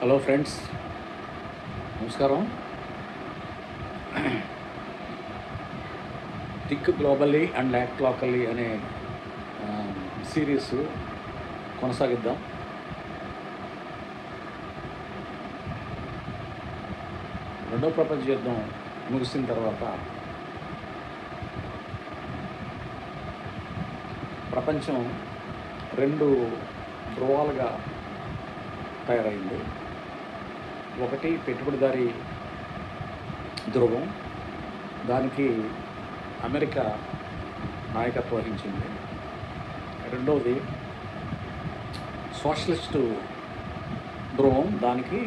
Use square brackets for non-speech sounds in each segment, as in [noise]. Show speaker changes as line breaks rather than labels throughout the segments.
Hello friends నమస్కారం. Think globally and act locally అనే series కొనసాగిద్దాం. రెండో ప్రపంచ యుద్ధం ముగిసిన తర్వాత ప్రపంచం రెండు ధ్రువాలుగా తయారైంది. ఒకటి పెట్టుబడిదారి ధ్రువం దానికి అమెరికా నాయకత్వం వహించింది. రెండవది సోషలిస్టు ధ్రువం దానికి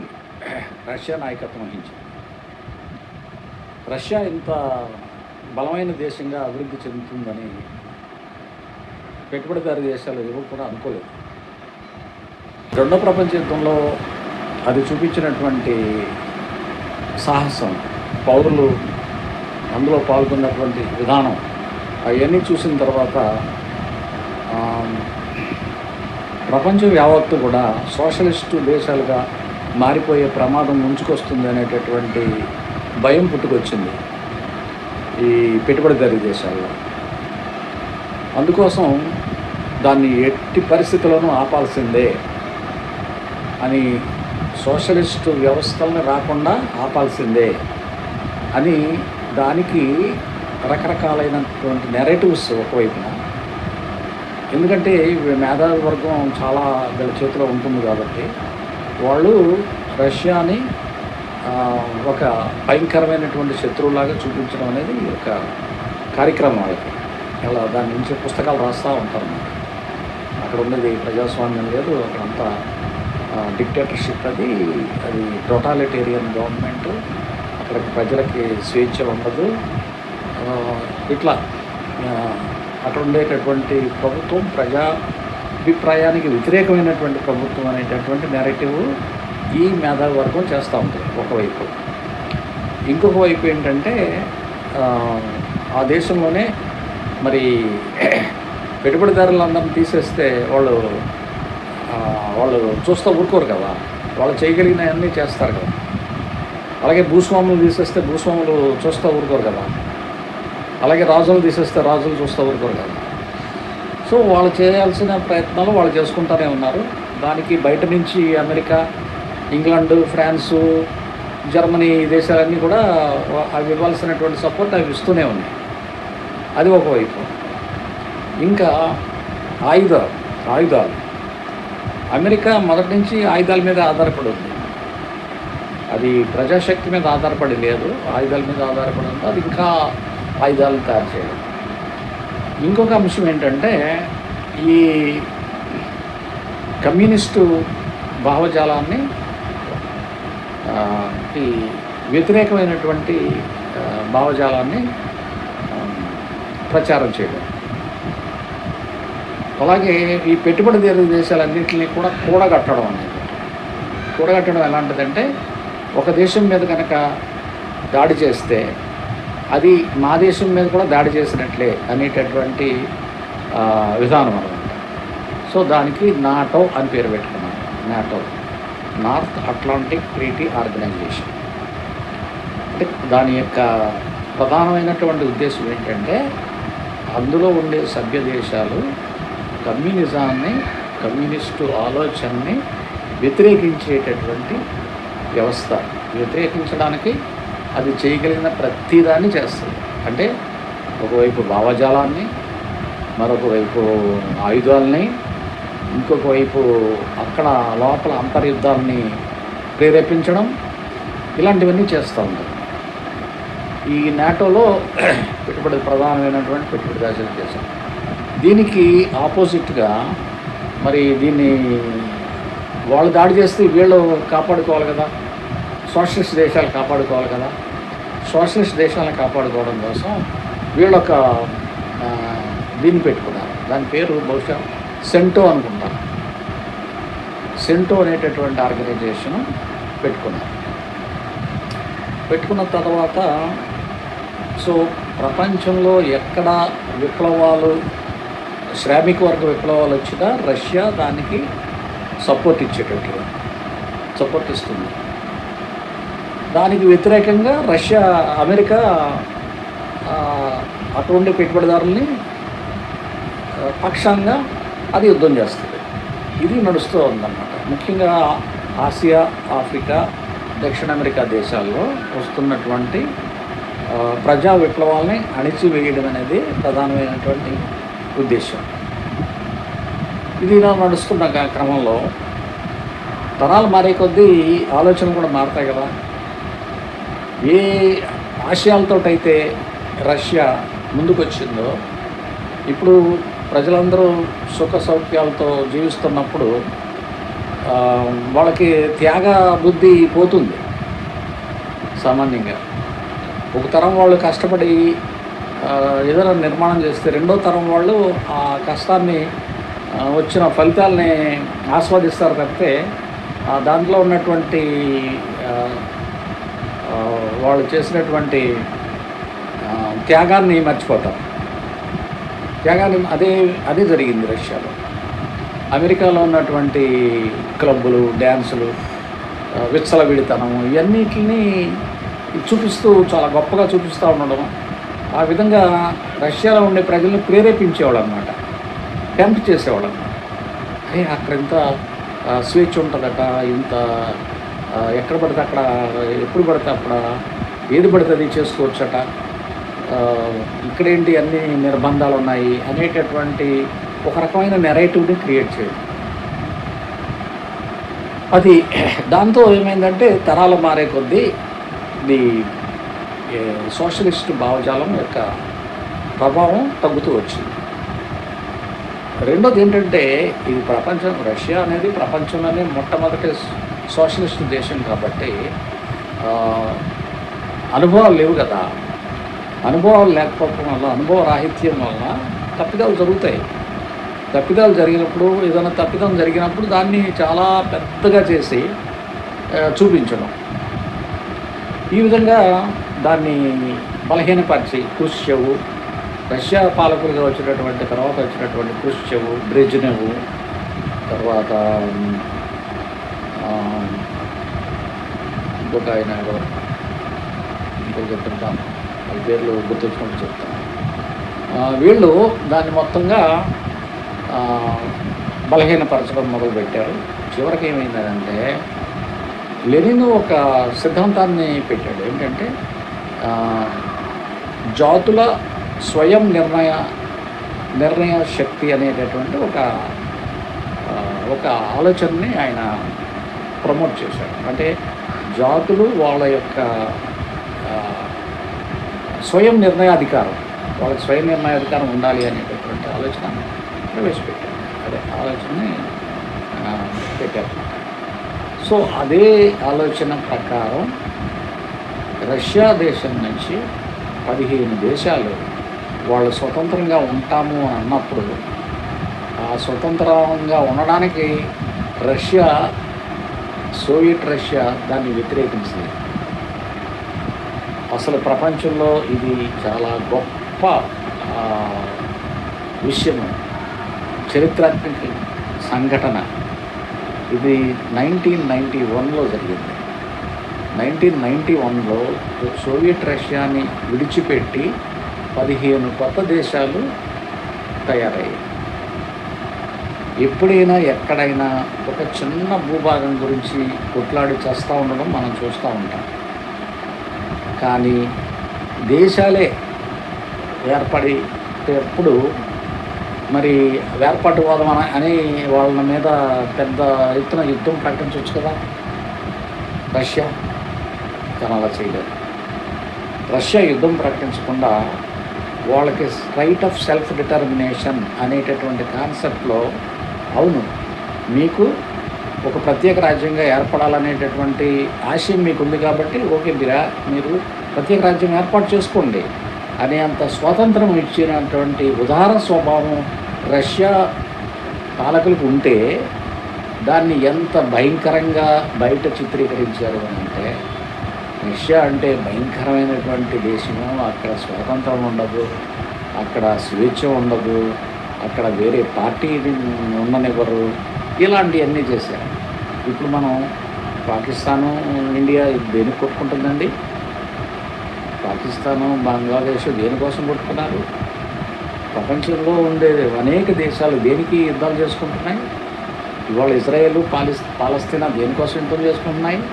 రష్యా నాయకత్వం వహించింది. రష్యా ఇంత బలమైన దేశంగా అభివృద్ధి చెందుతుందని పెట్టుబడిదారి దేశాలు ఎవరు కూడా అనుకోలేదు. రెండో ప్రపంచ యుద్ధంలో అది చూపించినటువంటి సాహసం పౌరులు అందులో పాల్గొన్నటువంటి విధానం అవన్నీ చూసిన తర్వాత ప్రపంచ ప్రపంచం యావత్తు కూడా సోషలిస్టు దేశాలుగా మారిపోయే ప్రమాదం ముంచుకొస్తుంది అనేటటువంటి భయం పుట్టుకొచ్చింది ఈ పెట్టుబడిదారీ దేశాల్లో. అందుకోసం దాన్ని ఎట్టి పరిస్థితుల్లోనూ ఆపాల్సిందే అని సోషలిస్టు వ్యవస్థలను రాకుండా ఆపాల్సిందే అని దానికి రకరకాలైనటువంటి నెరేటివ్స్ ఒకవైపున. ఎందుకంటే మేధావి వర్గం చాలా వీళ్ళ చేతిలో ఉంటుంది కాబట్టి వాళ్ళు రష్యాని ఒక భయంకరమైనటువంటి శత్రువులాగా చూపించడం అనేది ఒక కార్యక్రమం వాళ్ళకి ఇలా దాని నుంచి పుస్తకాలు రాస్తూ ఉంటారు. అక్కడ ఉన్నది ప్రజాస్వామ్యం లేదు అక్కడంతా డిక్టేటర్షిప్ అది అది టోటాలిటేరియన్ గవర్నమెంట్ అక్కడికి ప్రజలకి స్వేచ్ఛ ఉండదు ఇట్లా అక్కడ ఉండేటటువంటి ప్రభుత్వం ప్రజా అభిప్రాయానికి వ్యతిరేకమైనటువంటి ప్రభుత్వం అనేటటువంటి నెరేటివ్ ఈ మేధావి వర్గం చేస్తూ ఉంటుంది ఒకవైపు. ఇంకొక వైపు ఏంటంటే ఆ, దేశంలోనే మరి [clears throat] పెట్టుబడిదారులందరినీ తీసేస్తే వాళ్ళు వాళ్ళు చూస్తూ ఊరుకోరు కదా. వాళ్ళు చేయగలిగినవన్నీ చేస్తారు కదా. అలాగే భూస్వాములు తీసేస్తే భూస్వాములు చూస్తూ ఊరుకోరు కదా. అలాగే రాజులు తీసేస్తే రాజులు చూస్తూ ఊరుకోరు కదా. సో వాళ్ళు చేయాల్సిన ప్రయత్నాలు వాళ్ళు చేసుకుంటూనే ఉన్నారు. దానికి బయట నుంచి అమెరికా ఇంగ్లాండ్ ఫ్రాన్సు జర్మనీ దేశాలన్నీ కూడా అవి ఇవ్వాల్సినటువంటి సపోర్ట్ అవి ఇస్తూనే ఉన్నాయి. అది ఒకవైపు ఇంకా ఆయుధాలు ఆయుధాలు. అమెరికా మొదటి నుంచి ఆయుధాల మీద ఆధారపడి ఉంది అది ప్రజాశక్తి మీద ఆధారపడి లేదు. ఆయుధాల మీద ఆధారపడి ఉంది అది ఇంకా ఆయుధాలను తయారు చేయడం ఇంకొక అంశం ఏంటంటే ఈ కమ్యూనిస్టు భావజాలాన్ని ఈ వ్యతిరేకమైనటువంటి భావజాలాన్ని ప్రచారం చేయడం. అలాగే ఈ పెట్టుబడిదారు దేశాలన్నింటినీ కూడా కూడగట్టడం అనేది. కూడగట్టడం ఎలాంటిదంటే ఒక దేశం మీద కనుక దాడి చేస్తే అది మా దేశం మీద కూడా దాడి చేసినట్లే అనేటటువంటి విధానం అనమాట. సో దానికి నాటో అని పేరు పెట్టుకున్నాను NATO. North Atlantic Treaty Organisation. అంటే దాని యొక్క ప్రధానమైనటువంటి ఉద్దేశం ఏంటంటే అందులో ఉండే సభ్య దేశాలు కమ్యూనిజాన్ని కమ్యూనిస్టు ఆలోచనని వ్యతిరేకించేటటువంటి వ్యవస్థ. వ్యతిరేకించడానికి అది చేయగలిగిన ప్రతిదాన్ని చేస్తుంది. అంటే ఒకవైపు భావజాలాన్ని మరొక వైపు ఆయుధాలని ఇంకొక వైపు అక్కడ లోపల అంతర్యుద్ధాలని ప్రేరేపించడం ఇలాంటివన్నీ చేస్తూ ఉంటారు. ఈ నాటోలో పెట్టుబడి ప్రధానమైనటువంటి పెట్టుబడి దాచిన దేశం దీనికి ఆపోజిట్గా మరి దీన్ని వాళ్ళు దాడి చేస్తే వీళ్ళు కాపాడుకోవాలి కదా. సోషలిస్ట్ దేశాలు కాపాడుకోవాలి కదా. సోషలిస్ట్ దేశాలను కాపాడుకోవడం కోసం వీళ్ళొక దీన్ని పెట్టుకున్నారు. దాని పేరు బహుశా సెంటో అనుకుంటాను సెంటో అనేటటువంటి ఆర్గనైజేషన్ పెట్టుకున్నారు. పెట్టుకున్న తర్వాత సో ప్రపంచంలో ఎక్కడ విప్లవాలు శ్రామిక వర్గ విప్లవాలు వచ్చినా రష్యా దానికి సపోర్ట్ ఇచ్చేటట్టుగా సపోర్ట్ ఇస్తుంది. దానికి వ్యతిరేకంగా రష్యా అమెరికా అటువంటి పెట్టుబడిదారుల్ని పక్షంగా అది యుద్ధం చేస్తుంది. ఇది నడుస్తూ ఉందన్నమాట. ముఖ్యంగా ఆసియా ఆఫ్రికా దక్షిణ అమెరికా దేశాల్లో వస్తున్నటువంటి ప్రజా విప్లవాల్ని అణిచివేయడం అనేది ప్రధానమైనటువంటి ఉద్దేశం. ఇది ఇలా నడుస్తున్న క్రమంలో తరాలు మారే కొద్దీ ఆలోచనలు కూడా మారుతాయి కదా. ఏ ఆశయాలతోటైతే రష్యా ముందుకొచ్చిందో ఇప్పుడు ప్రజలందరూ సుఖ సౌఖ్యాలతో జీవిస్తున్నప్పుడు వాళ్ళకి త్యాగ బుద్ధి పోతుంది సామాన్యంగా. ఒక తరం వాళ్ళు కష్టపడి ఏదైనా నిర్మాణం చేస్తే రెండో తరం వాళ్ళు ఆ కష్టాన్ని వచ్చిన ఫలితాలని ఆస్వాదిస్తారు తప్పితే దాంట్లో ఉన్నటువంటి వాళ్ళు చేసినటువంటి త్యాగాన్ని మర్చిపోతారు త్యాగాన్ని అదే అదే జరిగింది రష్యాలో. అమెరికాలో ఉన్నటువంటి క్లబ్బులు డ్యాన్సులు విచ్చలవిడితనము విచ్చలవిడితనం ఇవన్నిటిని చూపిస్తూ చాలా గొప్పగా చూపిస్తూ ఉండడం ఆ విధంగా రష్యాలో ఉండే ప్రజల్ని ప్రేరేపించేవాడు అనమాట టెంప్ట్ చేసేవాడు అనమాట అరే అక్కడ ఇంత స్వేచ్ఛ ఉంటుందట ఇంత ఎక్కడ పడితే అక్కడ ఎప్పుడు పడితే అక్కడ ఏది పడితే అది చేసుకోవచ్చట. ఇక్కడేంటి అన్ని నిర్బంధాలు ఉన్నాయి అనేటటువంటి ఒక రకమైన నెరేటివ్ని క్రియేట్ చేయడం. అది దాంతో ఏమైందంటే తరాలు మారే కొద్దీ ది సోషలిస్ట్ భావజాలం యొక్క ప్రభావం తగ్గుతూ వచ్చింది. రెండోది ఏంటంటే ఇది ప్రపంచం రష్యా అనేది ప్రపంచంలోనే మొట్టమొదటి సోషలిస్ట్ దేశం కాబట్టి అనుభవాలు లేవు కదా. అనుభవాలు లేకపోవడం వల్ల అనుభవ రాహిత్యం వల్ల తప్పిదాలు జరుగుతాయి. తప్పిదాలు జరిగినప్పుడు ఏదైనా తప్పిదం జరిగినప్పుడు దాన్ని చాలా పెద్దగా చేసి చూపించడం. ఈ విధంగా దాన్ని బలహీనపరిచి క్రుష్చెవ్ రష్యా పాలకులుగా వచ్చినటువంటి తర్వాత వచ్చినటువంటి క్రుష్చెవ్ బ్రెజ్నెవ్ తర్వాత ఇంకొక ఆయన ఎవరు ఇంకొక చెప్తుంటాం వాళ్ళ పేర్లు గుర్తొచ్చినప్పుడు చెప్తాను వీళ్ళు దాన్ని మొత్తంగా బలహీనపరచడం మొదలుపెట్టారు. చివరికి ఏమైందంటే లెనిన్ ఒక సిద్ధాంతాన్ని పెట్టాడు. ఏంటంటే జాతుల స్వయం నిర్ణయ నిర్ణయ శక్తి అనేటటువంటి ఒక ఒక ఆలోచనని ఆయన ప్రమోట్ చేశారు. అంటే జాతులు వాళ్ళ యొక్క స్వయం నిర్ణయాధికారం వాళ్ళకి స్వయం నిర్ణయాధికారం ఉండాలి అనేటటువంటి ఆలోచన ప్రవేశపెట్టారు. అదే ఆలోచనని పెట్టారు. సో అదే ఆలోచన ప్రకారం రష్యా దేశం నుంచి పదిహేను దేశాలు వాళ్ళు స్వతంత్రంగా ఉంటాము అన్నప్పుడు ఆ స్వతంత్రంగా ఉండడానికి రష్యా సోవియట్ రష్యా దాన్ని వ్యతిరేకించింది. అసలు ప్రపంచంలో ఇది చాలా గొప్ప విషయము చరిత్రాత్మక సంఘటన. ఇది నైన్టీన్ నైంటీ వన్లో జరిగింది. నైన్టీన్ నైంటీ వన్లో సోవియట్ రష్యాని విడిచిపెట్టి పదిహేను కొత్త దేశాలు తయారయ్యాయి. ఎప్పుడైనా ఎక్కడైనా ఒక చిన్న భూభాగం గురించి కొట్లాడి చేస్తూ ఉండడం మనం చూస్తూ ఉంటాం. కానీ దేశాలే ఏర్పడి ఎప్పుడు మరి వేర్పాటువాదం అన అని వాళ్ళ మీద పెద్ద ఎత్తున యుద్ధం ప్రకటించవచ్చు కదా. రష్యా కానీ అలా చేయలేదు. రష్యా యుద్ధం ప్రకటించకుండా వాళ్ళకి రైట్ ఆఫ్ సెల్ఫ్ డిటర్మినేషన్ అనేటటువంటి కాన్సెప్ట్లో అవును మీకు ఒక ప్రత్యేక రాజ్యంగా ఏర్పడాలనేటటువంటి ఆశయం మీకు ఉంది కాబట్టి ఓకే బిరా మీరు ప్రత్యేక రాజ్యం ఏర్పాటు చేసుకోండి అనే అంత స్వాతంత్రం ఇచ్చినటువంటి ఉదార స్వభావం రష్యా పాలకులకు ఉంటే దాన్ని ఎంత భయంకరంగా బయట చిత్రీకరించారు అని అంటే రష్యా అంటే భయంకరమైనటువంటి దేశము. అక్కడ స్వాతంత్రం ఉండదు. అక్కడ స్వేచ్ఛ ఉండదు. అక్కడ వేరే పార్టీ ఉండనివ్వరు. ఇలాంటివన్నీ చేశారు. ఇప్పుడు మనం పాకిస్తాను ఇండియా దేనికి కొట్టుకుంటుందండి? పాకిస్తాను బంగ్లాదేశ్ దేనికోసం కొట్టుకున్నారు? ప్రపంచంలో ఉండే అనేక దేశాలు దేనికి యుద్ధాలు చేసుకుంటున్నాయి? ఇవాళ ఇజ్రాయేల్ పాలిస్ పాలస్తీనా దేనికోసం యుద్ధం చేసుకుంటున్నాయి?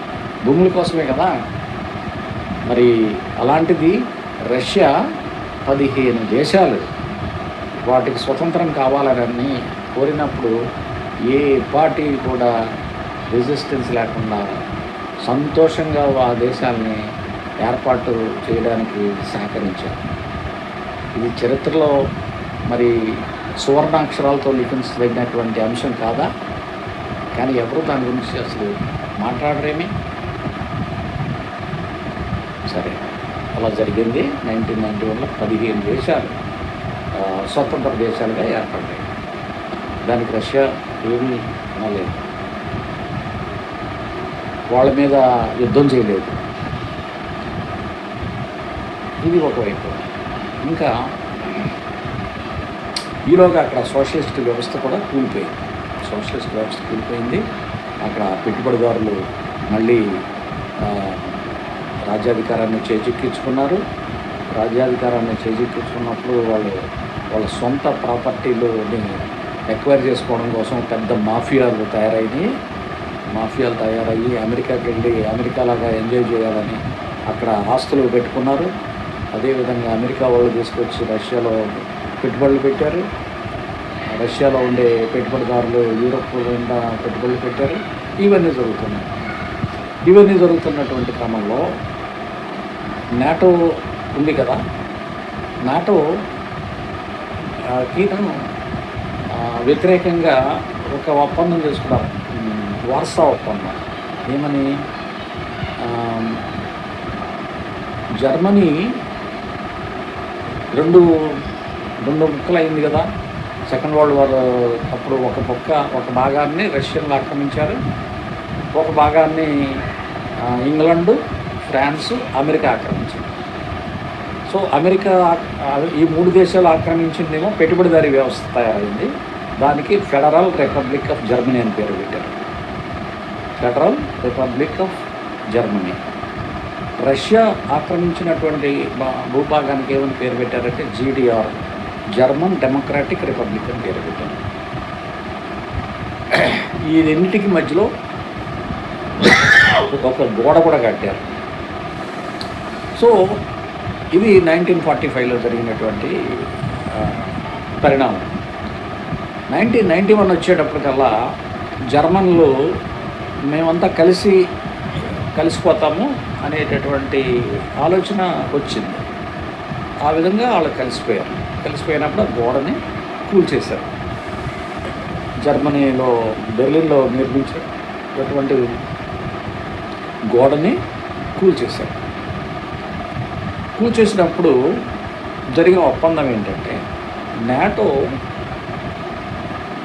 భూముల కోసమే కదా? మరి అలాంటిది రష్యా పదిహేను దేశాలు వాటికి స్వతంత్రం కావాలని కోరినప్పుడు ఏ పార్టీ కూడా రెసిస్టెన్స్ లేకుండా సంతోషంగా ఆ దేశాలని ఏర్పాటు చేయడానికి సహకరించారు. ఇది చరిత్రలో మరి సువర్ణాక్షరాలతో లిఖించదగినటువంటి అంశం కాదా? కానీ ఎవరు దాని గురించి అసలు మాట్లాడరేమి? సరే అలా జరిగింది. నైన్టీన్ నైన్టీ వన్లో పదిహేను దేశాలు స్వతంత్ర దేశాలుగా ఏర్పడ్డాయి. దానికి రష్యా ఏమీ అనలేదు. వాళ్ళ మీద యుద్ధం చేయలేదు. ఇది ఒకవైపు. ఇంకా ఈలోగా అక్కడ సోషలిస్ట్ వ్యవస్థ కూడా కూలిపోయింది. సోషలిస్ట్ వ్యవస్థ కూలిపోయింది. అక్కడ పెట్టుబడిదారులు మళ్ళీ రాజ్యాధికారాన్ని చేజిక్కించుకున్నారు. రాజ్యాధికారాన్ని చేజిక్కించుకున్నప్పుడు వాళ్ళు వాళ్ళ సొంత ప్రాపర్టీలని ఎక్వైర్ చేసుకోవడం కోసం పెద్ద మాఫియాలు తయారైనాయి. మాఫియాలు తయారయ్యి అమెరికాకి వెళ్ళి అమెరికాలాగా ఎంజాయ్ చేయాలని అక్కడ ఆస్తులు పెట్టుకున్నారు. అదేవిధంగా అమెరికా వాళ్ళు తీసుకొచ్చి రష్యాలో పెట్టుబడులు పెట్టారు. రష్యాలో ఉండే పెట్టుబడిదారులు యూరప్ గుండా పెట్టుబడులు పెట్టారు. ఇవన్నీ జరుగుతున్నాయి. ఇవన్నీ జరుగుతున్నటువంటి క్రమంలో నాటో ఉంది కదా? నాటో ఆ, వ్యతిరేకంగా ఒక ఒప్పందం చేసుకున్నారు. వార్సా ఒప్పందం. ఏమని? జర్మనీ రెండు రెండు ముక్కలు అయింది కదా. సెకండ్ వరల్డ్ వార్ అప్పుడు ఒక పక్క ఒక భాగాన్ని రష్యన్లు ఆక్రమించారు. ఒక భాగాన్ని ఇంగ్లాండు ఫ్రాన్స్ అమెరికా ఆక్రమించింది. సో అమెరికా ఈ మూడు దేశాలు ఆక్రమించిందేమో పెట్టుబడిదారీ వ్యవస్థ తయారైంది. దానికి ఫెడరల్ రిపబ్లిక్ ఆఫ్ జర్మనీ అని పేరు పెట్టారు. Federal Republic of Germany. Russia ఆక్రమించినటువంటి భా- భూభాగానికి ఏమని పేరు పెట్టారంటే జీడిఆర్ జర్మన్ డెమోక్రాటిక్ రిపబ్లిక్ అని పేరు పెట్టారు. ఈ రెండింటికి మధ్యలో ఒక గోడ కూడా కట్టారు. సో ఇది నైన్టీన్ ఫార్టీ ఫైవ్లో జరిగినటువంటి పరిణామం. నైన్టీన్ నైంటీ వన్ వచ్చేటప్పటికల్లా జర్మన్లు మేమంతా కలిసి కలిసిపోతాము అనేటటువంటి ఆలోచన వచ్చింది. ఆ విధంగా వాళ్ళు కలిసిపోయారు. కలిసిపోయినప్పుడు ఆ గోడని కూల్చేశారు. జర్మనీలో బెర్లిన్లో నిర్మించినటువంటి గోడని కూల్చేశారు. కూల్చేసినప్పుడు జరిగిన ఒప్పందం ఏంటంటే నాటో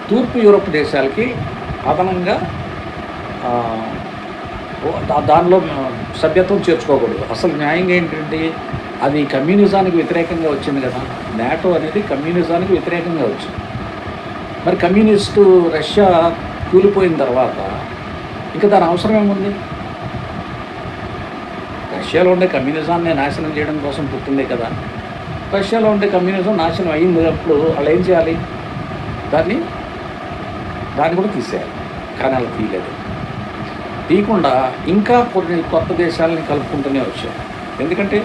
తూర్పు యూరప్ దేశాలకి అదనంగా దానిలో సభ్యత్వం చేర్చుకోకూడదు. అసలు న్యాయంగా ఏంటంటే అది కమ్యూనిజానికి వ్యతిరేకంగా వచ్చింది కదా. నాటో అనేది కమ్యూనిజానికి వ్యతిరేకంగా వచ్చింది. మరి కమ్యూనిస్టు రష్యా కూలిపోయిన తర్వాత ఇంకా దాని అవసరం ఏముంది? రష్యాలో ఉండే కమ్యూనిజాన్ని నాశనం చేయడం కోసం పుట్టిందే కదా. రష్యాలో ఉండే కమ్యూనిజం నాశనం అయింది అప్పుడు వాళ్ళు ఏం చేయాలి? దాన్ని దాన్ని కూడా తీసేయాలి. కానీ అలా తీయలేదు. తీయకుండా ఇంకా కొన్ని కొత్త దేశాలని కలుపుకుంటూనే వచ్చారు. ఎందుకంటే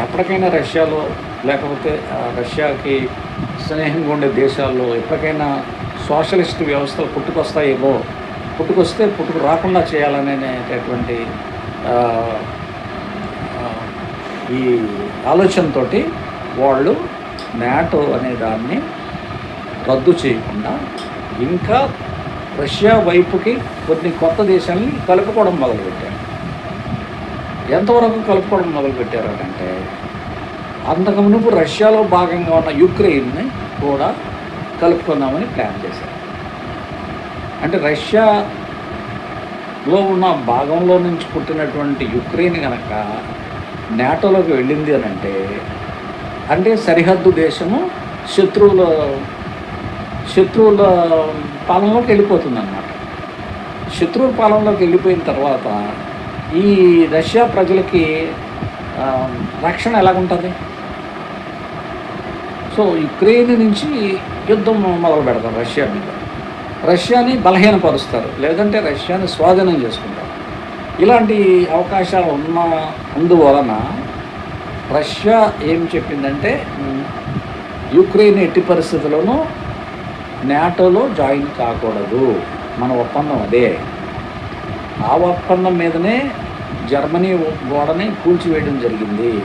ఎప్పటికైనా రష్యాలో లేకపోతే రష్యాకి స్నేహంగా ఉండే దేశాల్లో ఎప్పటికైనా సోషలిస్ట్ వ్యవస్థలు పుట్టుకొస్తాయేమో. పుట్టుకొస్తే పుట్టుకు రాకుండా చేయాలనేటటువంటి ఈ ఆలోచనతోటి వాళ్ళు నాటో అనే దాన్ని రద్దు చేయకుండా ఇంకా రష్యా వైపుకి కొన్ని కొత్త దేశాలని కలుపుకోవడం మొదలుపెట్టారు. ఎంతవరకు కలుపుకోవడం మొదలుపెట్టారు అంటే అంతకు మునుపు రష్యాలో భాగంగా ఉన్న యుక్రెయిన్ని కూడా కలుపుకుందామని ప్లాన్ చేశారు. అంటే రష్యాలో ఉన్న భాగంలో నుంచి పుట్టినటువంటి యుక్రెయిన్ కనుక నాటోలోకి వెళ్ళింది అని అంటే అంటే సరిహద్దు దేశము శత్రువుల శత్రువుల పాలనలోకి వెళ్ళిపోతుంది అన్నమాట శత్రువుల పాలనలోకి వెళ్ళిపోయిన తర్వాత ఈ రష్యా ప్రజలకి రక్షణ ఎలాగుంటుంది? సో యుక్రెయిన్ నుంచి యుద్ధం మొదలు పెడతారు రష్యా మీద. రష్యాని బలహీనపరుస్తారు లేదంటే రష్యాని స్వాధీనం చేసుకుంటారు. ఇలాంటి అవకాశాలు ఉన్న అందువలన రష్యా ఏం చెప్పిందంటే యుక్రెయిన్ ఎట్టి పరిస్థితుల్లోనూ నాటోలో జాయిన్ కాకూడదు. మన ఒప్పందం అదే. ఆ ఒప్పందం మీదనే జర్మనీ గోడని కూల్చివేయడం జరిగింది.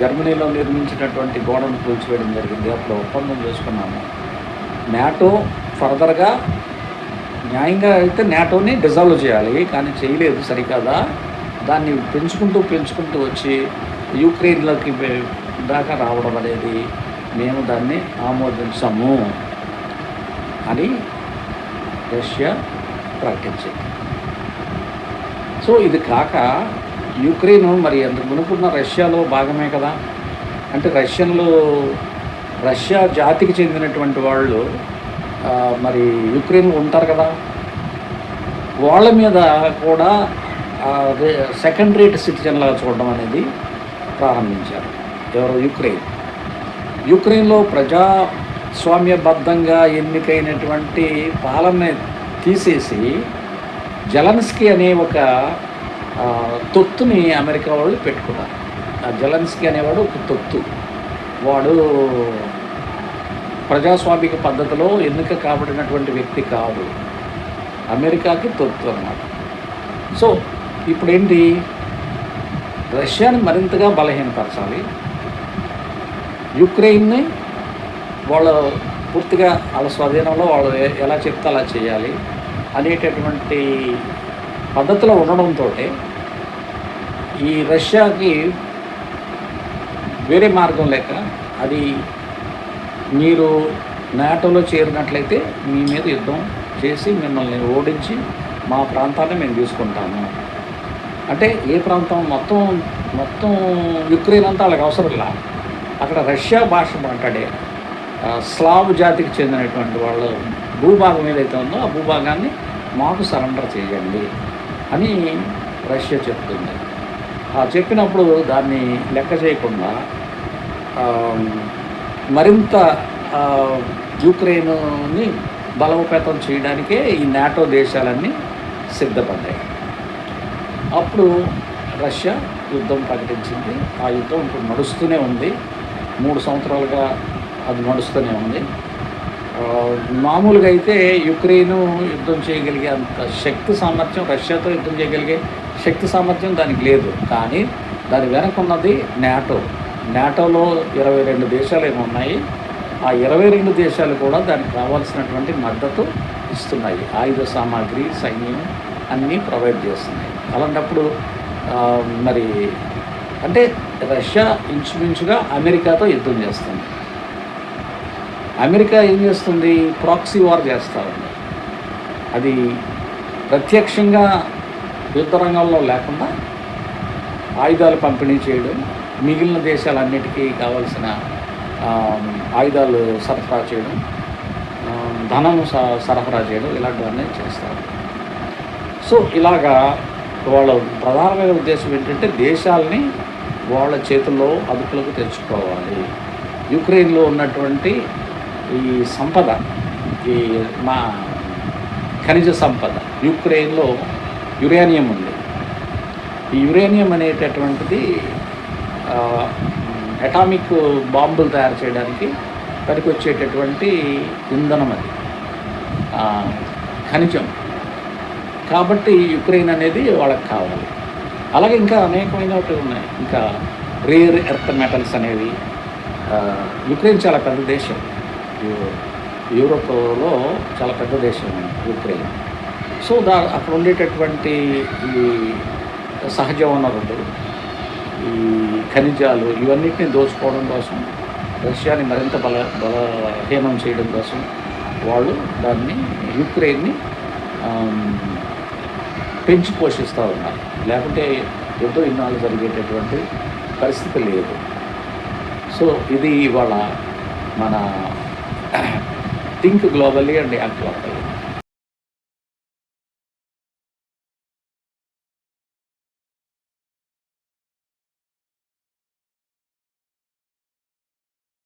జర్మనీలో నిర్మించినటువంటి గోడను కూల్చివేయడం జరిగింది. అప్పుడు ఒప్పందం చేసుకున్నాము. నాటో ఫర్దర్గా న్యాయంగా అయితే నేటోని డిజాల్వ్ చేయాలి కానీ చేయలేదు సరికాదా? దాన్ని పెంచుకుంటూ పెంచుకుంటూ వచ్చి యూక్రెయిన్లోకి దాకా రావడం అనేది మేము దాన్ని ఆమోదించము అని రష్యా ప్రకటించింది. సో ఇది కాక యుక్రెయిన్ మరి ఎంత మునుకున్న రష్యాలో భాగమే కదా? అంటే రష్యన్లు రష్యా జాతికి చెందినటువంటి వాళ్ళు మరి యుక్రెయిన్లో ఉంటారు కదా వాళ్ళ మీద కూడా సెకండ్ రేట్ సిటిజన్లాగా చూడడం అనేది ప్రారంభించారు. ఎవరు? యుక్రెయిన్. యుక్రెయిన్లో ప్రజాస్వామ్యబద్ధంగా ఎన్నికైనటువంటి పాలన తీసేసి జలన్స్కీ అనే ఒక తొత్తుని అమెరికా వాళ్ళు పెట్టుకున్నారు. ఆ జలన్స్కీ అనేవాడు ఒక తొత్తు. వాడు ప్రజాస్వామిక పద్ధతిలో ఎన్నిక కాబడినటువంటి వ్యక్తి కాదు. అమెరికాకి తొత్తు అన్నమాట. సో ఇప్పుడు ఏంటి రష్యాని మరింతగా బలహీనపరచాలి. యుక్రెయిన్ని వాళ్ళ పూర్తిగా వాళ్ళ స్వాధీనంలో వాళ్ళు ఎలా చెప్తే అలా చేయాలి అనేటటువంటి పద్ధతిలో ఉండడంతో ఈ రష్యాకి వేరే మార్గం లేక అది మీరు నాటోలో చేరినట్లయితే మీ మీద యుద్ధం చేసి మిమ్మల్ని ఓడించి మా ప్రాంతాన్ని మేము తీసుకుంటాము. అంటే ఏ ప్రాంతం? మొత్తం మొత్తం యుక్రెయిన్ అంతా వాళ్ళకి అవసరం లే. అక్కడ రష్యా భాష మాట్లాడే స్లాబ్ స్లావ్ జాతికి చెందినటువంటి వాళ్ళ భూభాగం ఏదైతే ఉందో ఆ భూభాగాన్ని మాకు సరెండర్ చేయండి అని రష్యా చెప్తుంది. ఆ చెప్పినప్పుడు దాన్ని లెక్క చేయకుండా మరింత ఆ, యుక్రెయిన్ని బలోపేతం చేయడానికే ఈ నాటో దేశాలన్నీ సిద్ధపడ్డాయి. అప్పుడు రష్యా యుద్ధం ప్రకటించింది. ఆ యుద్ధం ఇప్పుడు నడుస్తూనే ఉంది. మూడు సంవత్సరాలుగా అది నడుస్తూనే ఉంది. మామూలుగా అయితే యుక్రెయిన్ యుద్ధం చేయగలిగే అంత శక్తి సామర్థ్యం రష్యాతో యుద్ధం చేయగలిగే శక్తి సామర్థ్యం దానికి లేదు. కానీ దాని వెనక ఉన్నది నాటో. నాటోలో ఇరవై రెండు దేశాలు ఏమో ఉన్నాయి. ఆ ఇరవై రెండు దేశాలు కూడా దానికి కావాల్సినటువంటి మద్దతు ఇస్తున్నాయి. ఆయుధ సామాగ్రి సైన్యం అన్నీ ప్రొవైడ్ చేస్తున్నాయి. అలాంటప్పుడు మరి అంటే రష్యా ఇంచుమించుగా అమెరికాతో యుద్ధం చేస్తుంది. అమెరికా ఏం చేస్తుంది? ప్రాక్సీ వార్ చేస్తూ ఉంది. అది ప్రత్యక్షంగా యుద్ధ రంగంలో లేకుండా ఆయుధాలు పంపిణీ చేయడం మిగిలిన దేశాలన్నిటికీ కావాల్సిన ఆయుధాలు సరఫరా చేయడం ధనం స- సరఫరా చేయడం ఇలాంటివన్నీ చేస్తారు. సో ఇలాగా వాళ్ళ ప్రధానమైన ఉద్దేశం ఏంటంటే దేశాలని వాళ్ళ చేతుల్లో అదుపులోకి తెచ్చుకోవాలి. యుక్రెయిన్లో ఉన్నటువంటి ఈ సంపద ఈ మా ఖనిజ సంపద యుక్రెయిన్లో యురేనియం ఉంది. ఈ యురేనియం అనేటటువంటిది అటామిక్ బాంబులు తయారు చేయడానికి పనికొచ్చేటటువంటి ఇంధనం అది. ఖనిజం. కాబట్టి యుక్రెయిన్ అనేది వాళ్ళకి కావాలి. అలాగే ఇంకా అనేకమైనవి ఉన్నాయి. ఇంకా రేర్ ఎర్త్ మెటల్స్ అనేవి. యుక్రెయిన్ చాలా పెద్ద దేశం. యూరోప్లో చాలా పెద్ద దేశం యుక్రెయిన్. సో దా అక్కడ ఉండేటటువంటి ఈ సహజ వనరులు ఖనిజాలు ఇవన్నిటిని దోచుకోవడం కోసం రష్యాని మరింత బల బలహీనం చేయడం కోసం వాళ్ళు దాన్ని యుక్రెయిన్ని పెంచి పోషిస్తూ ఉన్నారు. లేకుంటే ఎంతో ఇన్నాళ్ళు జరిగేటటువంటి పరిస్థితి లేదు. సో ఇది ఇవాళ మన think globally and act globally